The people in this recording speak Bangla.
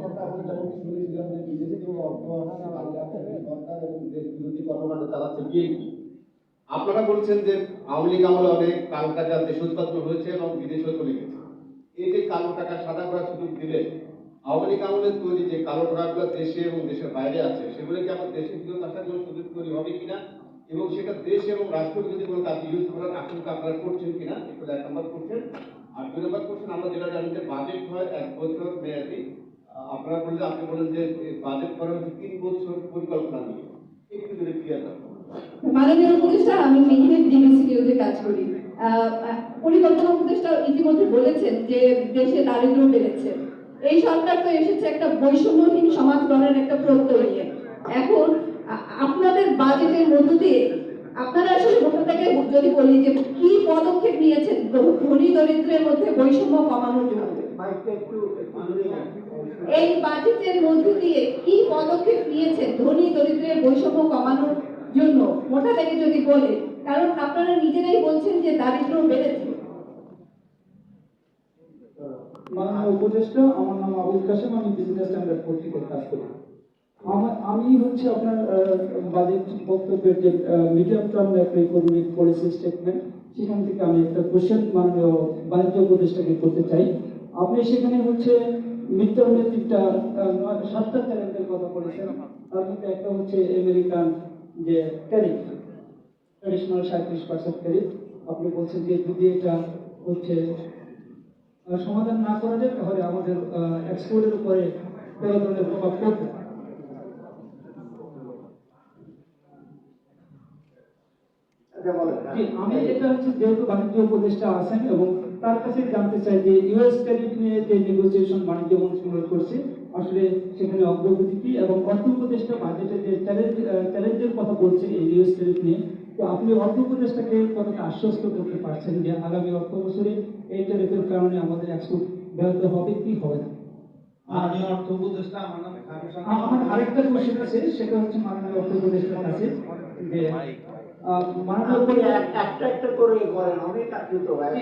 সরকার আমরা যেমন যে বিদেশে সরকার এবং দেশ বিরোধী কর্মকাণ্ড চালাচ্ছে বিএনপি। আপনারা বলছেন যে আওয়ামী আমলে অনেক কালো টাকা দেশ উৎপাদন হয়েছে এবং বিদেশেও চলে গেছে। এই যে কালো টাকা সাদা করার সুযোগ দিলে আওয়ামী আমলের তৈরি যে কালো টাকাগুলো দেশে এবং দেশের বাইরে আছে, সেগুলো কি আমার দেশে ফেরত আসার জন্য সুযোগ তৈরি হবে কিনা? এবং সেটা দেশ এবং রাষ্ট্র বিরোধী কোনো কাজ ইউজ করার আশঙ্কা আপনারা করছেন কিনা? একটু এক নম্বর করছেন। আমি কাজ করি। পরিকল্পনা উপদেষ্টা ইতিমধ্যে বলেছেন যে দেশে দারিদ্র বেড়েছে। এই সরকার তো এসেছে একটা বৈষম্যহীন সমাজ গড়ার একটা প্রত্যয় এখন আপনাদের বাজেটের মধ্য দিয়ে আপনারা আসলে ভোটারটাকে যদি বলি যে কি পদক্ষেপ নিয়েছেন ধনী দরিদ্রের মধ্যে বৈষম্য কমানোর জন্য? এই বাজেটের মধ্য দিয়ে কি পদক্ষেপ নিয়েছেন ধনী দরিদ্রের বৈষম্য কমানোর জন্য? মোটা থেকে যদি বলে কারণ আপনারা নিজেরাই বলছেন যে দারিদ্র বেড়েছে। মাননীয় উপদেষ্টা আমার নাম আবুল কাসেম আমি বিজনেস স্ট্যান্ডার্ড পত্রিকায় কাজ করি। হচ্ছে আপনার বাজেট বক্তব্যের যে মিডিয়াম টার্ম একটা ইকোনমিক পলিসি স্টেটমেন্ট সেখান থেকে আমি একটা কোশ্চেন মাননীয় বাণিজ্য উপদেষ্টাকে করতে চাই। আপনি সেখানে হচ্ছে মিড তিনটা সাতটা চ্যালেঞ্জের কথা বলেছেন। তার মধ্যে একটা হচ্ছে আমেরিকান যে ট্যারিফ ট্রেডিশনাল সাঁত্রিশ পার্সেন্ট ট্যারিফ আপনি বলছেন যে যদি এটা হচ্ছে সমাধান না করা যায়, তাহলে আমাদের এক্সপোর্টের উপরে বড় ধরনের প্রভাব পড়বে। জি, আমি এটা হচ্ছে যেহেতু বাণিজ্য উপদেষ্টা আছেন এবং তার কাছে জানতে চাই যে ইউএস ট্যারিফ নিয়ে যে নেগোসিয়েশন বাণিজ্য মন্ত্রণালয় করছে আসলে সেখানে অগ্রগতি কি এবং অর্থ উপদেষ্টা বাজেটে যে চ্যালেঞ্জ চ্যালেঞ্জের কথা বলছে এই ইউএস ট্যারিফ নিয়ে তো আপনি অর্থ উপদেষ্টাকে কতটা আশ্বস্ত করতে পারছেন যে আগামী অর্থ বছরে এই ট্যারিফের কারণে আমাদের এক্সপোর্ট ব্যাহত হবে কি হবে না। আমার আরেকটা কোশ্চেন আছে সেটা হচ্ছে মাননীয় অর্থ উপদেষ্টার কাছে যে আপনি একটা একটা করে করেন অনেক আশ্রিত হয়।